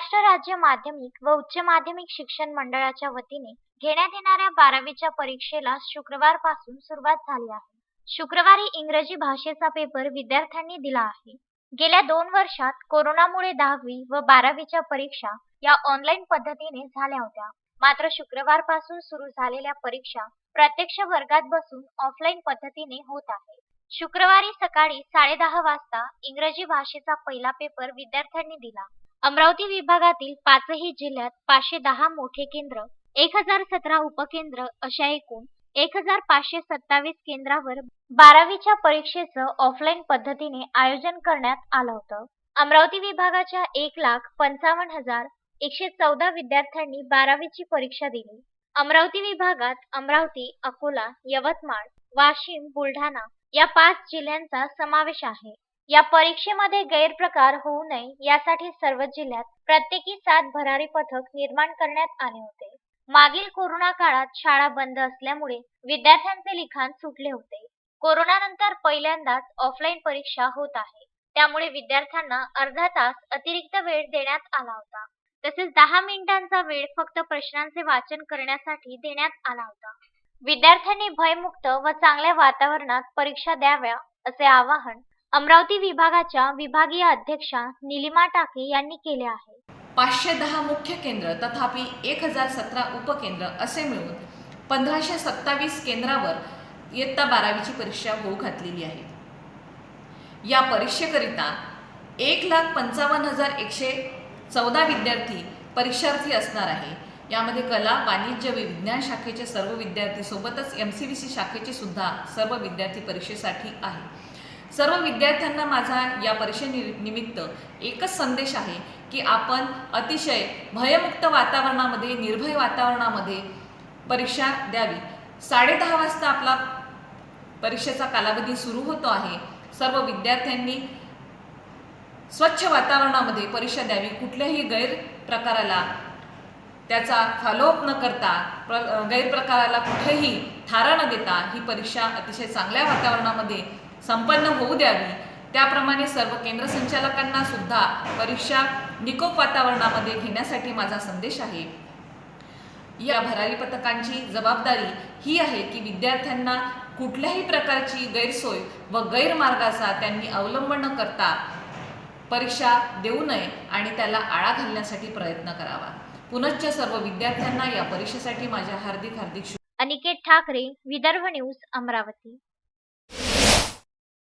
महाराष्ट्र राज्य माध्यमिक व उच्च माध्यमिक शिक्षण मंडळाच्या वतीने घेण्यात येणाऱ्या बारावीच्या परीक्षेला शुक्रवारपासून सुरुवात झाली आहे. शुक्रवारी इंग्रजी भाषेचा पेपर विद्यार्थ्यांनी दिला आहे. गेल्या दोन वर्षात कोरोनामुळे दहावी व बारावीच्या परीक्षा या ऑनलाईन पद्धतीने झाल्या होत्या. मात्र शुक्रवारपासून सुरू झालेल्या परीक्षा प्रत्यक्ष वर्गात बसून ऑफलाईन पद्धतीने होत आहे. शुक्रवारी सकाळी साडेदहा वाजता इंग्रजी भाषेचा पहिला पेपर विद्यार्थ्यांनी दिला. अमरावती विभागातील पाचही जिल्ह्यात पाचशे दहा मोठे केंद्र एक हजार सतरा उपकेंद्र अशा एकूण एक हजार पाचशे सत्तावीस केंद्रावर बारावीच्या परीक्षेचं ऑफलाईन पद्धतीने आयोजन करण्यात आलं होतं. अमरावती विभागाच्या एक लाख पंचावन्न हजार एकशे चौदा विद्यार्थ्यांनी बारावीची परीक्षा दिली. अमरावती विभागात अमरावती अकोला यवतमाळ वाशिम बुलढाणा या पाच जिल्ह्यांचा समावेश आहे. या परीक्षेमध्ये गैरप्रकार होऊ नये यासाठी सर्व जिल्ह्यात प्रत्येकी सात भरारी पथक निर्माण करण्यात आले होते. मागील कोरोना काळात शाळा बंद असल्यामुळे विद्यार्थ्यांचे लिखाण सुटले होते. कोरोनानंतर पहिल्यांदाच ऑफलाईन परीक्षा होत आहे. त्यामुळे विद्यार्थ्यांना अर्धा तास अतिरिक्त वेळ देण्यात आला होता. तसेच दहा मिनिटांचा वेळ फक्त प्रश्नांचे वाचन करण्यासाठी देण्यात आला होता. विद्यार्थ्यांनी भयमुक्त व चांगल्या वातावरणात परीक्षा द्याव्या असे आवाहन अमरावती विभागाच्या विभागीय अध्यक्षा निलिमा टाके यांनी केले आहे. पाचशे दहा मुख्य केंद्र तथापि एक हजार सतरा उपकेंद्र असे मिळून पंधराशे सत्तावीस केंद्रावर इयत्ता बारावीची परीक्षा होऊ घातलेली आहे. या परीक्षेकरिता एक लाख पंचावन्न हजार एकशे चौदा विद्यार्थी परीक्षार्थी असणार आहे. यामध्ये कला वाणिज्य व विज्ञान शाखेचे सर्व विद्यार्थी सोबतच एम सी बी सी शाखेचे सुद्धा सर्व विद्यार्थी परीक्षेसाठी आहे. सर्व विद्यार्थ्यांना माझा या परीक्षेनिमित्त एकच संदेश आहे की आपण अतिशय भयमुक्त वातावरणामध्ये निर्भय वातावरणामध्ये परीक्षा द्यावी. साडेदहा वाजता आपला परीक्षेचा कालावधी सुरू होतो आहे. सर्व विद्यार्थ्यांनी स्वच्छ वातावरणामध्ये परीक्षा द्यावी. कुठल्याही गैरप्रकाराला त्याचा फॉलोअप न करता प्र गैरप्रकाराला कुठेही थारा न देता ही परीक्षा अतिशय चांगल्या वातावरणामध्ये संपन्न होऊ द्यावी. त्याप्रमाणे सर्व केंद्र संचालकांना सुद्धा परीक्षा निकोप वातावरणामध्ये घेण्यासाठी माझा संदेश आहे. या भरारी पथकांची जबाबदारी ही आहे की विद्यार्थ्यांना कुठल्याही प्रकारची गैरसोय व गैरमार्गाचा त्यांनी अवलंब न करता परीक्षा देऊ नये आणि त्याला आळा घालण्यासाठी प्रयत्न करावा. पुनश्च सर्व विद्यार्थ्यांना या परीक्षेसाठी माझ्या हार्दिक हार्दिक अनिकेत ठाकरे विदर्भ न्यूज अमरावती.